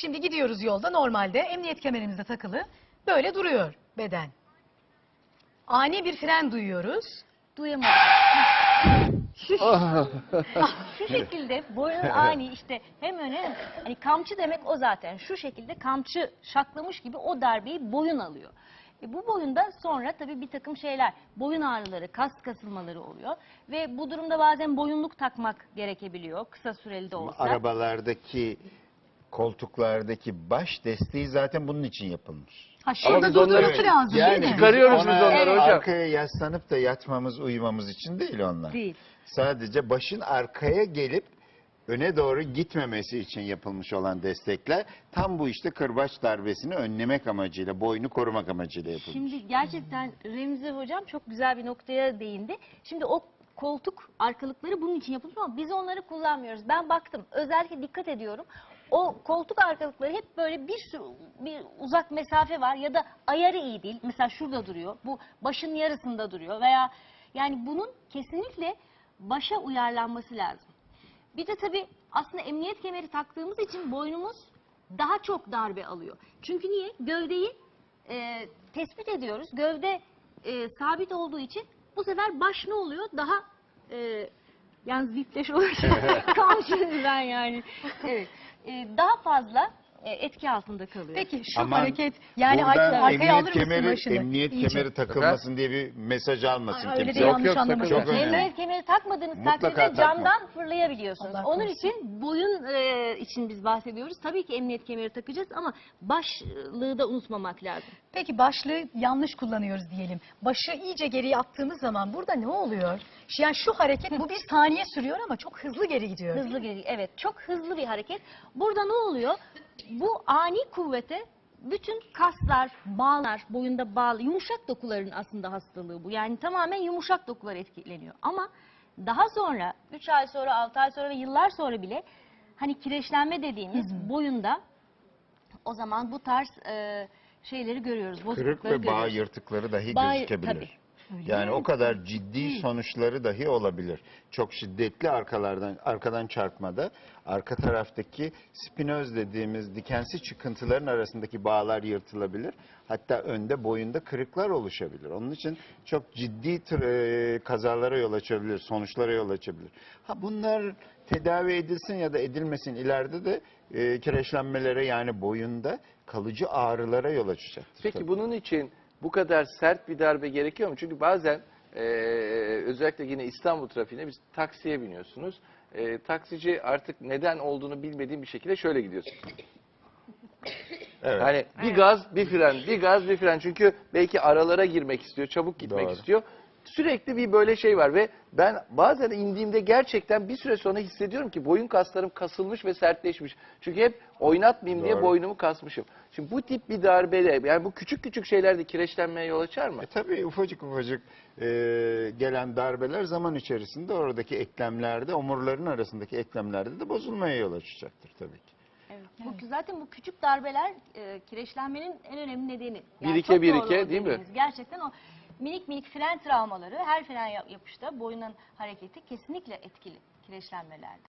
Şimdi gidiyoruz yolda normalde emniyet kemerimize takılı böyle duruyor beden. Ani bir fren duyuyoruz. Duyamadım. Şu, şu şekilde boyun ani işte hem öne hani kamçı demek o zaten. Şu şekilde kamçı şaklamış gibi o darbeyi boyun alıyor. E bu boyunda sonra tabii bir takım şeyler, boyun ağrıları, kas kasılmaları oluyor. Ve bu durumda bazen boyunluk takmak gerekebiliyor kısa süreli de olsa. Arabalardaki koltuklardaki baş desteği zaten bunun için yapılmış. Ha Ama şurada biz onları- lazım Yani değil mi? Çıkarıyoruz biz ona onları hocam. Arkaya yaslanıp da yatmamız, uyumamız için değil onlar. Değil. Sadece başın arkaya gelip öne doğru gitmemesi için yapılmış olan destekler tam bu işte kırbaç darbesini önlemek amacıyla, boynu korumak amacıyla yapılmış. Şimdi gerçekten Remzi hocam çok güzel bir noktaya değindi. Şimdi o koltuk arkalıkları bunun için yapılmış ama biz onları kullanmıyoruz. Ben baktım özellikle dikkat ediyorum. O koltuk arkalıkları hep böyle bir bir uzak mesafe var ya da ayarı iyi değil. Mesela şurada duruyor. Bu başın yarısında duruyor veya yani bunun kesinlikle başa uyarlanması lazım. Bir de tabii aslında emniyet kemeri taktığımız için boynumuz daha çok darbe alıyor. Çünkü niye? Gövdeyi e, tespit ediyoruz. Gövde e, sabit olduğu için bu sefer baş ne oluyor? Daha e, yani zifleş olursa kalmışız ben yani. Evet. E, daha fazla e, etki altında kalıyor. Peki şu Aman, hareket yani Buradan ar- arkaya alır emniyet mısın kemeri, başını? emniyet İyice. kemeri takılmasın diye bir mesaj almasın Ay, öyle kimse. de Yok, yanlış yok, sakın. önemli. Emniyet kemeri takmadığınız Mutlaka takdirde takma. camdan fırlayabiliyorsunuz. Allah Onun korusun. için boyun e, için biz bahsediyoruz. Tabii ki emniyet kemeri takacağız ama başlığı da unutmamak lazım. Peki başlığı yanlış kullanıyoruz diyelim. Başı iyice geriye attığımız zaman burada ne oluyor? Yani şu hareket bu bir saniye sürüyor ama çok hızlı geri gidiyor. Hızlı geri, evet çok hızlı bir hareket. Burada ne oluyor? Bu ani kuvvete bütün kaslar, bağlar, boyunda bağlı, yumuşak dokuların aslında hastalığı bu. Yani tamamen yumuşak dokular etkileniyor. Ama daha sonra, 3 ay sonra, 6 ay sonra ve yıllar sonra bile hani kireçlenme dediğimiz boyunda o zaman bu tarz e, şeyleri görüyoruz. Kırık ve bağ görüyoruz. yırtıkları dahi Bağ- gözükebilir. tabii. Yani o kadar ciddi sonuçları dahi olabilir. Çok şiddetli arkalardan arkadan çarpmada arka taraftaki spinoz dediğimiz dikensi çıkıntıların arasındaki bağlar yırtılabilir. Hatta önde boyunda kırıklar oluşabilir. Onun için çok ciddi e, kazalara yol açabilir, sonuçlara yol açabilir. Ha bunlar tedavi edilsin ya da edilmesin ileride de e, kireçlenmelere yani boyunda kalıcı ağrılara yol açacaktır. Peki tabii. bunun için bu kadar sert bir darbe gerekiyor mu? Çünkü bazen e, özellikle yine İstanbul trafiğinde biz taksiye biniyorsunuz. E, taksici artık neden olduğunu bilmediğim bir şekilde şöyle gidiyorsun. Evet. Yani bir gaz, bir fren, bir gaz, bir fren. Çünkü belki aralara girmek istiyor, çabuk gitmek Doğru. istiyor. Sürekli bir böyle şey var ve ben bazen indiğimde gerçekten bir süre sonra hissediyorum ki boyun kaslarım kasılmış ve sertleşmiş. Çünkü hep oynatmayayım diye Doğru. boynumu kasmışım. Şimdi bu tip bir darbede yani bu küçük küçük şeyler de kireçlenmeye yol açar mı? E tabii ufacık ufacık e, gelen darbeler zaman içerisinde oradaki eklemlerde, omurların arasındaki eklemlerde de bozulmaya yol açacaktır tabii ki. Evet. Bu, zaten bu küçük darbeler e, kireçlenmenin en önemli nedeni. Birike çok doğru birike, o değil mi? dediğiniz. Gerçekten o minik minik fren travmaları her fren yap- yapışta boyunun hareketi kesinlikle etkili kireçlenmelerde.